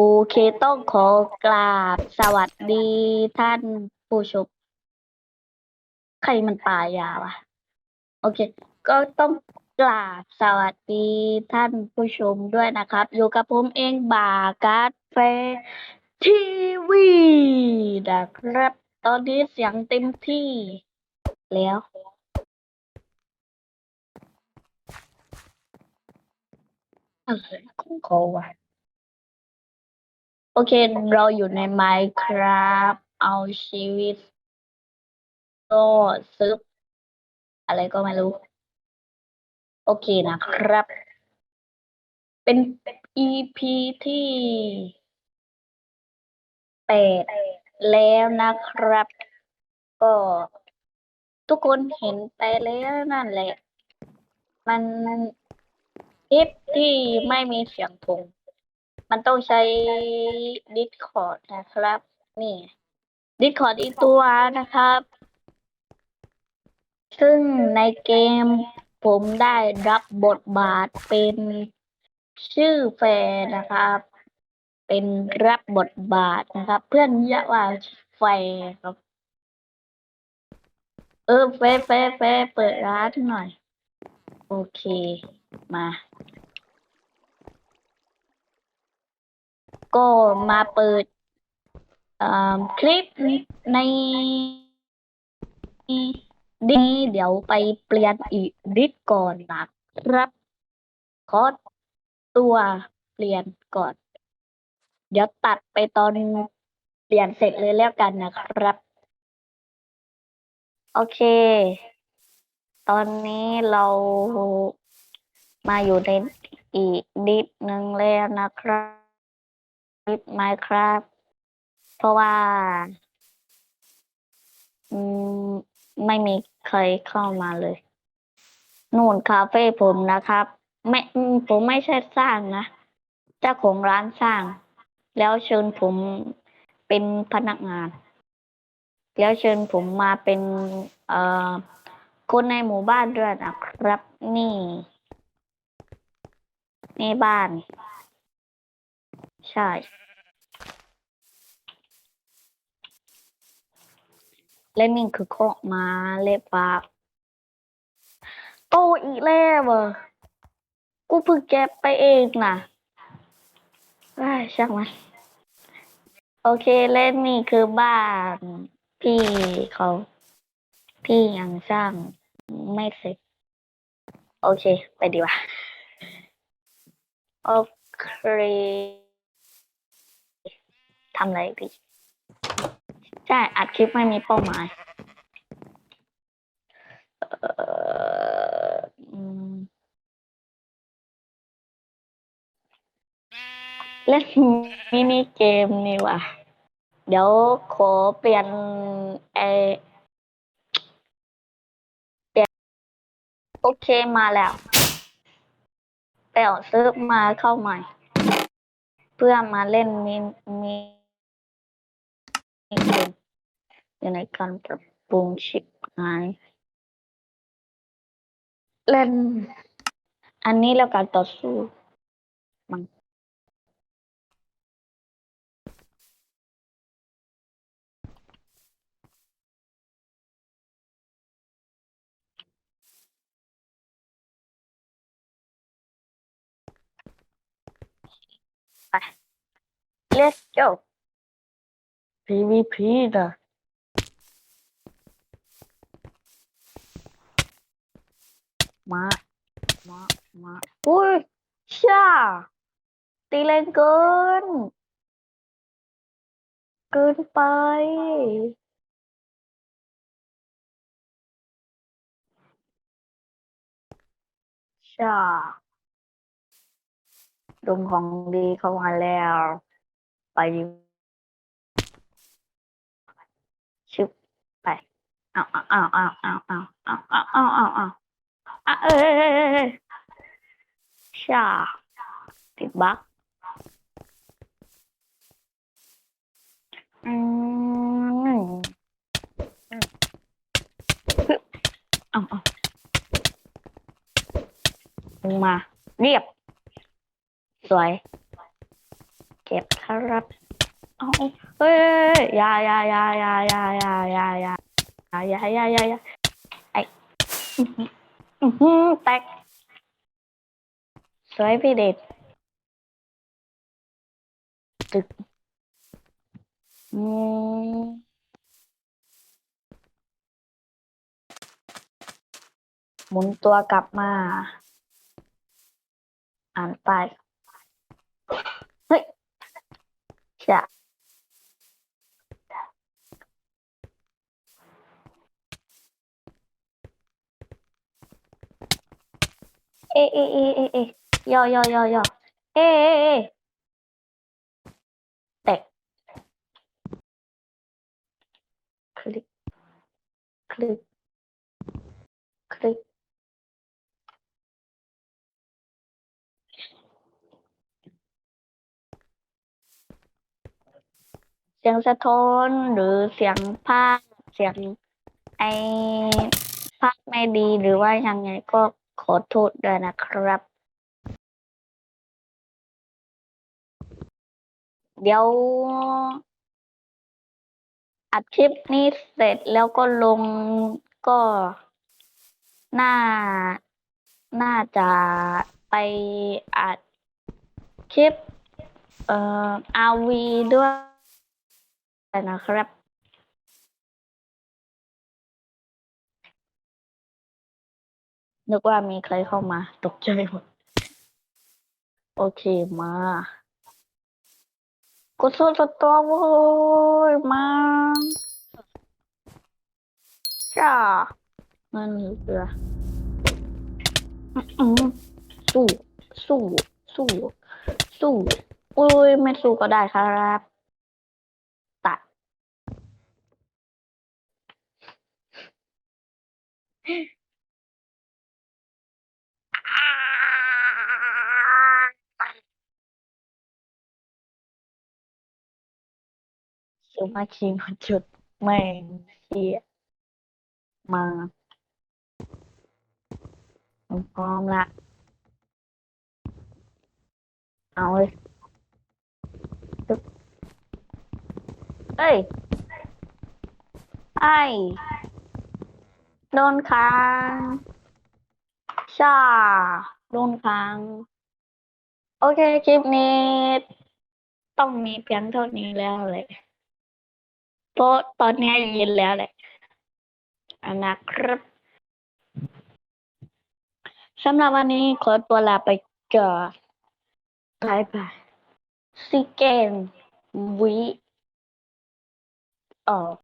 โอเคต้องขอกราบสวัสดีท่านผู้ชม ใครมันปายาวะโอเค ก็ต้องกราบสวัสดีท่านผู้ชมด้วยนะครับ อยู่กับผมเองบาการ์ดแฟทีวีนะครับ ตอนนี้เสียงเต็มที่ แล้วอะไรของเขาวะ โอเค เราอยู่ใน Minecraft เอาชีวิตก็ซึบอะไรก็ไม่รู้ โอเคนะครับ เป็น EP ที่แปดแล้วนะครับ ก็ทุกคนเห็นไปแล้วนั่นแหละ มันคลิปที่ไม่มีเสียงพง มันต้องใช้ Discord นะครับ นี่ Discord อีกตัวนะครับ ซึ่งในเกมผมได้รับบทบาทเป็นชื่อแฟนนะครับ เป็นรับบทบาทนะครับ เพื่อนเรียกว่าแฟครับ เออแฟแฟแฟเปิดร้านหน่อย โอเค มา ก็มาเปิดคลิปในดิเดี๋ยวไปเปลี่ยนอีกดิสก่อนนะครับ ขอตัวเปลี่ยนก่อน เดี๋ยวตัดไปตอนเปลี่ยนเสร็จเลยแล้วกันนะครับ โอเค ตอนนี้เรามาอยู่ในอีกดิสหนึ่งแล้วนะครับ ดิส Minecraft เพราะว่า อืม ไม่มีใครเข้ามาเลย นู่นคาเฟ่ผมนะครับ ไม่อืมผมไม่ใช่สร้างนะ เจ้าของร้านสร้าง แล้วเชิญผมเป็นพนักงาน แล้วเชิญผมมาเป็น เอ่อ คนในหมู่บ้านด้วยนะครับ นี่ นี่บ้าน ใช่ และนี่คือโคอกมาเล็บปากโตอีกแล้วเหรอกูเพิ่งเก็บไปเองนะอ้าช่างมันโอเคและนี่คือบ้านพี่เขา พี่ยังสร้างไม่เสร็จ โอเค ไปดีกว่า โอเค ทำอะไรดีใช่อัดคลิปไม่มีเป้าหมายเล่นมินิเกมนี่ว่ะ เดี๋ยวขอเปลี่ยนไอเปลี่ยนโอเคมาแล้วไปเอาซื้อมาเข้าใหม่ เพื่อมาเล่นมิมิ เกมอยู่ในการปรับปรุงชิปหายเล่น อันนี้แล้วการต่อสู้มันไป let's go PVP นะมามามาอุ้ยช่าตีแรงเกิน เกินไปช่าดมของดีเข้ามาแล้ว ไปดิชึบไป เอ้าเอาเอาเอาเอาเอาเอาเอาเอาเอาเอาอะเอ้ยเอ้ยเอ้ยเอ้ยช่าติดบั๊กอืมฮึบเอาเอาลงมาเรียบ สวย เก็บครับ เอาเฮ้ยอยาอยาอยาอยาอยาอยาอยา อาอยาอยาอยาอยาไออื้อหืออือหือแตกสวยพี่เด็ดตึกอืมหมุนตัวกลับมา อ่านไป เฮ้ยจะ เอเอเอเอเอยอยอยอยอเอเอเอะแตะคลิกคลิกคลิกเสียงสะท้อนหรือเสียงภาคเสียงไอภาคไม่ดีหรือว่ายังไงก็ ขอโทษด้วยนะครับ เดี๋ยว อัดคลิปนี้เสร็จแล้วก็ลงก็น่า น่าจะไปอัดคลิป เอ่ออาวีด้วยนะครับ นึกว่ามีใครเข้ามา ตกใจหมด โอเคมากดโซนสตอโว้ยมาจ้าเงินเหลือสู้สู้สู้สู้อุ้ยไม่สู้ก็ได้ครับ ตัด ซูมาคีมาจุดแม่งเชียมาพร้อมละ เอาเลยตึ๊บเอ้ยไอ้โดนค้างชาโดนค้าง โอเค คลิปนี้ ต้องมีเพียงเท่านี้แล้วเลย เพราะตอนนี้เย็นแล้วแหละอันนะครับสำหรับวันนี้ขอตัวลาไปก่อนบายบายซีเกนวิออก